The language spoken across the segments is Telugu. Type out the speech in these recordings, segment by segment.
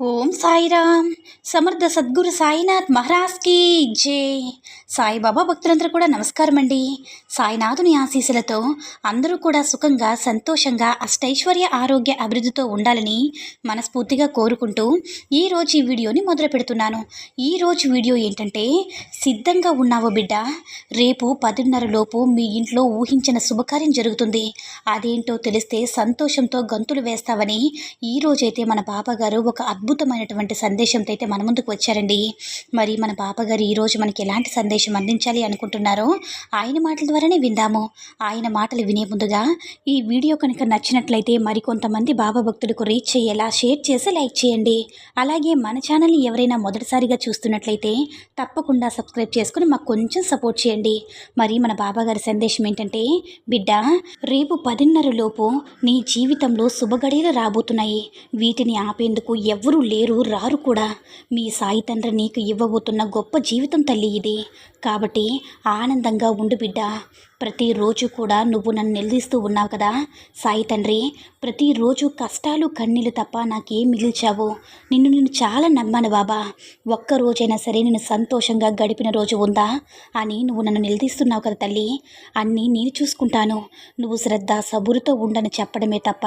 ఓం సాయిరామ్. సమర్థ సద్గురు సాయినాథ్ మహారాజ్కి జే. సాయిబాబా భక్తులందరూ కూడా నమస్కారం అండి సాయినాథుని ఆశీస్సులతో అందరూ కూడా సుఖంగా సంతోషంగా అష్టైశ్వర్య ఆరోగ్య అభివృద్ధితో ఉండాలని మనస్ఫూర్తిగా కోరుకుంటూ ఈరోజు ఈ వీడియోని మొదలు పెడుతున్నాను. ఈరోజు వీడియో ఏంటంటే సిద్ధంగా ఉన్నావు బిడ్డ రేపు పదిన్నర లోపు మీ ఇంట్లో ఊహించిన శుభకార్యం జరుగుతుంది. అదేంటో తెలిస్తే సంతోషంతో గంతులు వేస్తావని ఈ రోజైతే మన బాబాగారు ఒక అద్భుతమైనటువంటి సందేశంతో అయితే మన ముందుకు వచ్చారండి. మరి మన పాపగారు ఈరోజు మనకి ఎలాంటి సందేశం అందించాలి అనుకుంటున్నారో ఆయన మాటల ద్వారానే విందాము. ఆయన మాటలు వినే ముందుగా ఈ వీడియో కనుక నచ్చినట్లయితే మరికొంతమంది బాబా భక్తులకు రీచ్ అయ్యేలా షేర్ చేసి లైక్ చేయండి. అలాగే మన ఛానల్ని ఎవరైనా మొదటిసారిగా చూస్తున్నట్లయితే తప్పకుండా సబ్స్క్రైబ్ చేసుకుని మాకు కొంచెం సపోర్ట్ చేయండి. మరి మన బాబాగారి సందేశం ఏంటంటే బిడ్డ రేపు పదిన్నర లోపు నీ జీవితంలో శుభగడియలు రాబోతున్నాయి. వీటిని ఆపేందుకు ఎవరు ఎవరూ లేరు రారు కూడా. మీ సాయి తండ్రి నీకు ఇవ్వబోతున్న గొప్ప జీవితం తల్లి ఇది. కాబట్టి ఆనందంగా ఉండు బిడ్డ. ప్రతిరోజు కూడా నువ్వు నన్ను నిలదీస్తూ ఉన్నావు కదా సాయి తండ్రి. ప్రతిరోజు కష్టాలు కన్నీళ్ళు తప్ప నాకేం మిగిల్చావు? నిన్ను నేను చాలా నమ్మాను బాబా. ఒక్క రోజైనా సరే నేను సంతోషంగా గడిపిన రోజు ఉందా? అని నువ్వు నన్ను నిలదీస్తున్నావు కదా తల్లి. అన్నీ నేను చూసుకుంటాను. నువ్వు శ్రద్ధ సబురుతో ఉండని చెప్పడమే తప్ప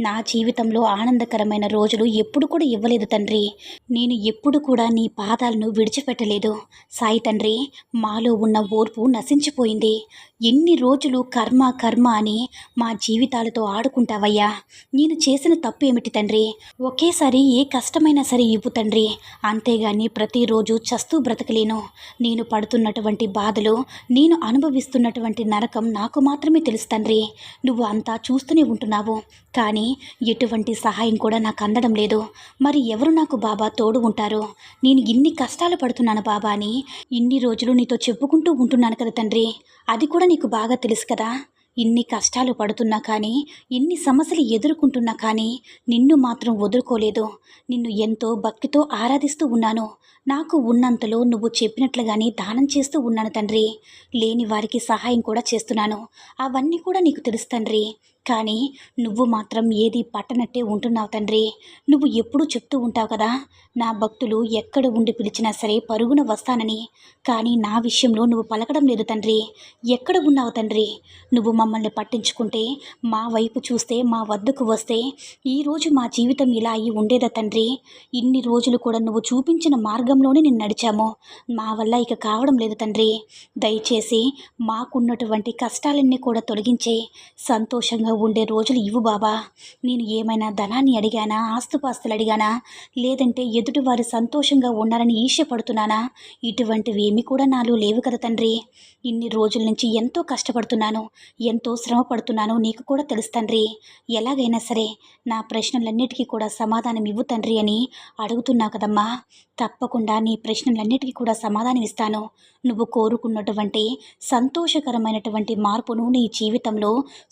నా జీవితంలో ఆనందకరమైన రోజులు ఎప్పుడు కూడా ఇవ్వలేదు తండ్రి. నేను ఎప్పుడు కూడా నీ పాదాలను విడిచిపెట్టలేదు. సాయి తండ్రి మాలో ఉన్న ఓర్పు నశించిపోయింది. ఎన్ని రోజులు కర్మ కర్మ అని మా జీవితాలతో ఆడుకుంటావయ్యా. నేను చేసిన తప్పు ఏమిటి తండ్రి? ఒకేసారి ఏ కష్టమైనా సరే ఇవ్వు తండ్రి. అంతేగాని ప్రతిరోజు చస్తూ బ్రతకలేను. నేను పడుతున్నటువంటి బాధలు నేను అనుభవిస్తున్నటువంటి నరకం నాకు మాత్రమే తెలుసు తండ్రి. నువ్వు అంతా చూస్తూనే ఉంటున్నావు. కానీ ఎటువంటి సహాయం కూడా నాకు అందడం లేదు. మరి ఎవరు నాకు బాబా తోడు ఉంటారు? నేను ఇన్ని కష్టాలు పడుతున్నాను బాబా అని ఇన్ని రోజులు నీతో చెప్పుకుంటూ ఉంటున్నాను కదా తండ్రి. అది కూడా నీకు బాగా తెలుసు కదా. ఇన్ని కష్టాలు పడుతున్నా కానీ ఇన్ని సమస్యలు ఎదుర్కొంటున్నా కానీ నిన్ను మాత్రం వదులుకోలేదు. నిన్ను ఎంతో భక్తితో ఆరాధిస్తూ ఉన్నాను. నాకు ఉన్నంతలో నువ్వు చెప్పినట్లుగానే దానం చేస్తూ ఉన్నాను తండ్రి. లేని వారికి సహాయం కూడా చేస్తున్నాను. అవన్నీ కూడా నీకు తెలుసు తండ్రి. కానీ నువ్వు మాత్రం ఏది పట్టనట్టే ఉంటున్నావు తండ్రి. నువ్వు ఎప్పుడూ చెప్తూ ఉంటావు కదా నా భక్తులు ఎక్కడ ఉండి పిలిచినా సరే పరుగున వస్తానని. కానీ నా విషయంలో నువ్వు పలకడం లేదు తండ్రి. ఎక్కడ ఉన్నావు తండ్రి? నువ్వు మమ్మల్ని పట్టించుకుంటే మా వైపు చూస్తే మా వద్దకు వస్తే ఈరోజు మా జీవితం ఇలా అయి ఉండేదా తండ్రి? ఇన్ని రోజులు కూడా నువ్వు చూపించిన మార్గంలోనే నేను నడిచాము. మా వల్ల ఇక కావడం లేదు తండ్రి. దయచేసి మాకున్నటువంటి కష్టాలన్నీ కూడా తొలగించే సంతోషంగా ఉండే రోజులు ఇవ్వు బాబా. నేను ఏమైనా ధనాన్ని అడిగానా ఆస్తుపాస్తులు అడిగానా లేదంటే ఎదుటివారు సంతోషంగా ఉండాలని ఈర్ష్యపడుతున్నానా? ఇటువంటివి ఏమి కూడా నాలో లేవు కదా తండ్రి. ఇన్ని రోజుల నుంచి ఎంతో కష్టపడుతున్నాను ఎంతో శ్రమ పడుతున్నాను నీకు కూడా తెలుసు తండ్రి. ఎలాగైనా సరే నా ప్రశ్నలన్నిటికీ కూడా సమాధానం ఇవ్వు తండ్రి అని అడుగుతున్నావు కదమ్మా. తప్పకుండా నీ ప్రశ్నలన్నిటికీ కూడా సమాధానం ఇస్తాను. నువ్వు కోరుకున్నటువంటి సంతోషకరమైనటువంటి మార్పును నీ జీవితంలో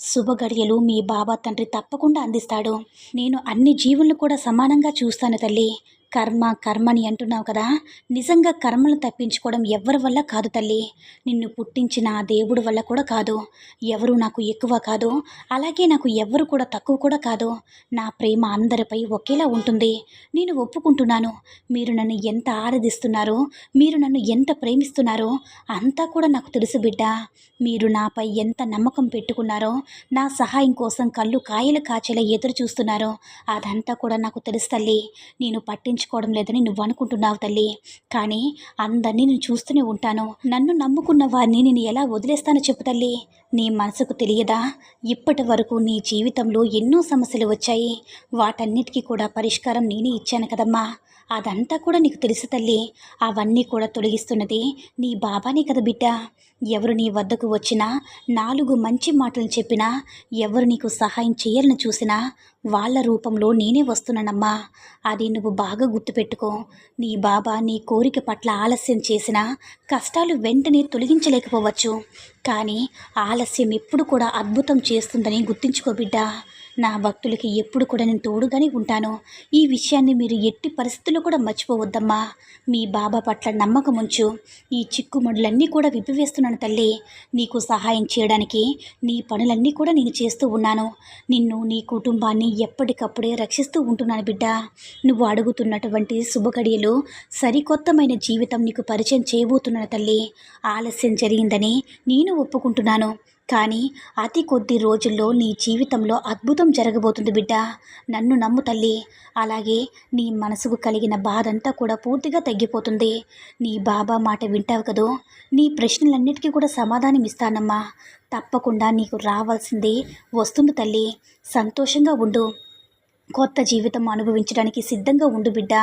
శుభగడియలు మీ బాబా తండ్రి తప్పకుండా అందిస్తాడు. నేను అన్ని జీవులను కూడా సమానంగా చూస్తాను తల్లి. కర్మ కర్మని అంటున్నావు కదా? నిజంగా కర్మలు తప్పించుకోవడం ఎవరి వల్ల కాదు తల్లి. నిన్ను పుట్టించిన ఆ దేవుడు వల్ల కూడా కాదు. ఎవరు నాకు ఎక్కువ కాదు అలాగే నాకు ఎవరు కూడా తక్కువ కూడా కాదు. నా ప్రేమ అందరిపై ఒకేలా ఉంటుంది. నేను ఒప్పుకుంటున్నాను. మీరు నన్ను ఎంత ఆరాధిస్తున్నారో? మీరు నన్ను ఎంత ప్రేమిస్తున్నారో? అంతా కూడా నాకు తెలుసు బిడ్డ. మీరు నాపై ఎంత నమ్మకం పెట్టుకున్నారో నా సహాయం కోసం కళ్ళు కాయలు కాచేలా ఎదురు చూస్తున్నారో. అదంతా కూడా నాకు తెలుసు తల్లి. నేను పట్టించుకోవడం లేదని నువ్వు అనుకుంటున్నావు తల్లి. కానీ అందరినీ నేను చూస్తూనే ఉంటాను. నన్ను నమ్ముకున్న వారిని నేను ఎలా వదిలేస్తానో చెప్పు తల్లి. నీ మనసుకు తెలియదా? ఇప్పటి వరకు నీ జీవితంలో ఎన్నో సమస్యలు వచ్చాయి. వాటన్నిటికీ కూడా పరిష్కారం నేనే ఇచ్చాను కదమ్మా. అదంతా కూడా నీకు తెలుసు తల్లి. అవన్నీ కూడా తొలగిస్తున్నది నీ బాబానే కదా బిడ్డ. ఎవరు నీ వద్దకు వచ్చినా నాలుగు మంచి మాటలు చెప్పినా ఎవరు నీకు సహాయం చేయాలని చూసినా వాళ్ళ రూపంలో నేనే వస్తున్నానమ్మా. అది నువ్వు బాగా గుర్తుపెట్టుకో. నీ బాబా నీ కోరిక పట్ల ఆలస్యం చేసినా కష్టాలు వెంటనే తొలగించలేకపోవచ్చు. కానీ ఆలస్యం ఎప్పుడు కూడా అద్భుతం చేస్తుందని గుర్తుంచుకో బిడ్డ. నా భక్తులకి ఎప్పుడు కూడా నేను తోడుగానే ఉంటాను. ఈ విషయాన్ని మీరు ఎట్టి పరిస్థితుల్లో కూడా మర్చిపోవద్దమ్మా. మీ బాబా పట్ల నమ్మకం ఉంచు. ఈ చిక్కుముడులన్నీ కూడా విప్పివేస్తున్నాను తల్లి. నీకు సహాయం చేయడానికి నీ పనులన్నీ కూడా నేను చేస్తూ ఉన్నాను. నిన్ను నీ కుటుంబాన్ని ఎప్పటికప్పుడే రక్షిస్తూ ఉంటున్నాను బిడ్డ. నువ్వు అడుగుతున్నటువంటి శుభగడియలు సరికొత్తమైన జీవితం నీకు పరిచయం చేయబోతున్నాను తల్లి. ఆలస్యం జరిగిందని నేను ఒప్పుకుంటున్నాను. కానీ అతి కొద్ది రోజుల్లో నీ జీవితంలో అద్భుతం జరగబోతుంది బిడ్డ. నన్ను నమ్ము తల్లి. అలాగే నీ మనసుకు కలిగిన బాధంతా కూడా పూర్తిగా తగ్గిపోతుంది. నీ బాబా మాట వింటావు కదూ? నీ ప్రశ్నలన్నిటికీ కూడా సమాధానం ఇస్తానమ్మా. తప్పకుండా నీకు రావాల్సింది వస్తుంది తల్లి. సంతోషంగా ఉండు. కొత్త జీవితం అనుభవించడానికి సిద్ధంగా ఉండు బిడ్డ.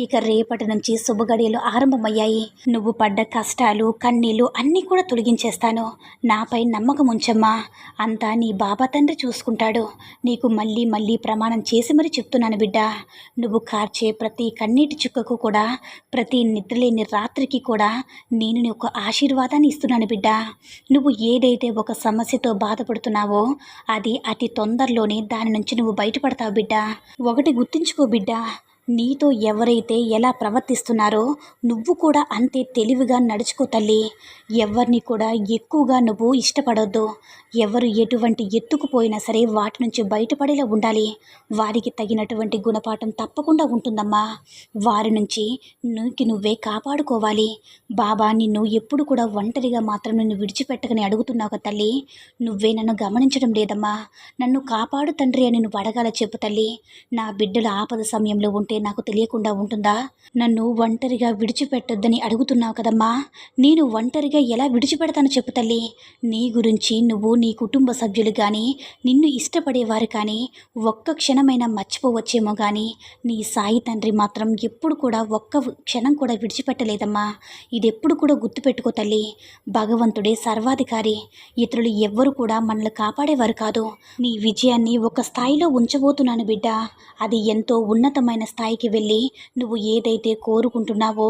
ఇక రేపటి నుంచి శుభగడియలు ఆరంభమయ్యాయి. నువ్వు పడ్డ కష్టాలు కన్నీళ్ళు అన్నీ కూడా తొలగించేస్తాను. నాపై నమ్మకం ఉంచమ్మా. అంతా నీ బాబా తండ్రి చూసుకుంటాడు. నీకు మళ్ళీ మళ్ళీ ప్రమాణం చేసి మరి చెప్తున్నాను బిడ్డ. నువ్వు కార్చే ప్రతి కన్నీటి చుక్కకు కూడా ప్రతి నిద్రలేని రాత్రికి కూడా నేను నీ ఒక ఆశీర్వాదాన్ని ఇస్తున్నాను బిడ్డ. నువ్వు ఏదైతే ఒక సమస్యతో బాధపడుతున్నావో అది అతి తొందరలోనే దాని నుంచి నువ్వు బయటపడతావు బిడ్డ. ఒకటి గుర్తుంచుకో బిడ్డా. నీతో ఎవరైతే ఎలా ప్రవర్తిస్తున్నారో నువ్వు కూడా అంతే తెలివిగా నడుచుకో తల్లి. ఎవరిని కూడా ఎక్కువగా నువ్వు ఇష్టపడొద్దు. ఎవరు ఎటువంటి ఎత్తుకుపోయినా సరే వాటి నుంచి బయటపడేలా ఉండాలి. వారికి తగినటువంటి గుణపాఠం తప్పకుండా ఉంటుందమ్మా. వారి నుంచి నీకు నువ్వే కాపాడుకోవాలి. బాబా నిన్ను ఎప్పుడు కూడా ఒంటరిగా మాత్రం నిన్ను విడిచిపెట్టకని అడుగుతున్నావు కదా తల్లి. నువ్వే నన్ను గమనించడం లేదమ్మా. నన్ను కాపాడు తండ్రి అని నువ్వు అడగాల చెప్పు తల్లి. నా బిడ్డల ఆపద సమయంలో ఉంటే నాకు తెలియకుండా ఉంటుందా? నన్ను ఒంటరిగా విడిచిపెట్టొద్దని అడుగుతున్నావు కదమ్మా. నేను ఒంటరిగా ఎలా విడిచిపెడతాను చెప్పు తల్లి. నీ గురించి నువ్వు నీ కుటుంబ సభ్యులు కానీ నిన్ను ఇష్టపడేవారు కానీ ఒక్క క్షణమైనా మర్చిపోవచ్చేమో కానీ నీ సాయి తండ్రి మాత్రం ఎప్పుడు కూడా ఒక్క క్షణం కూడా విడిచిపెట్టలేదమ్మా. ఇది ఎప్పుడు కూడా గుర్తుపెట్టుకో తల్లి. భగవంతుడే సర్వాధికారి. ఇతరులు ఎవ్వరు కూడా మనల్ని కాపాడేవారు కాదు. నీ విజయాన్ని ఒక స్థాయిలో ఉంచబోతున్నాను బిడ్డ. అది ఎంతో ఉన్నతమైన స్థాయికి వెళ్ళి నువ్వు ఏదైతే కోరుకుంటున్నావో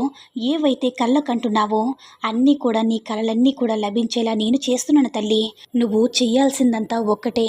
ఏవైతే కళ్ళకంటున్నావో అన్నీ కూడా నీ కళలన్నీ కూడా లభించేలా నేను చేస్తున్నాను తల్లి. నువ్వు చెయ్యాల్సిందంతా ఒక్కటే.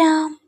సాయిరామ్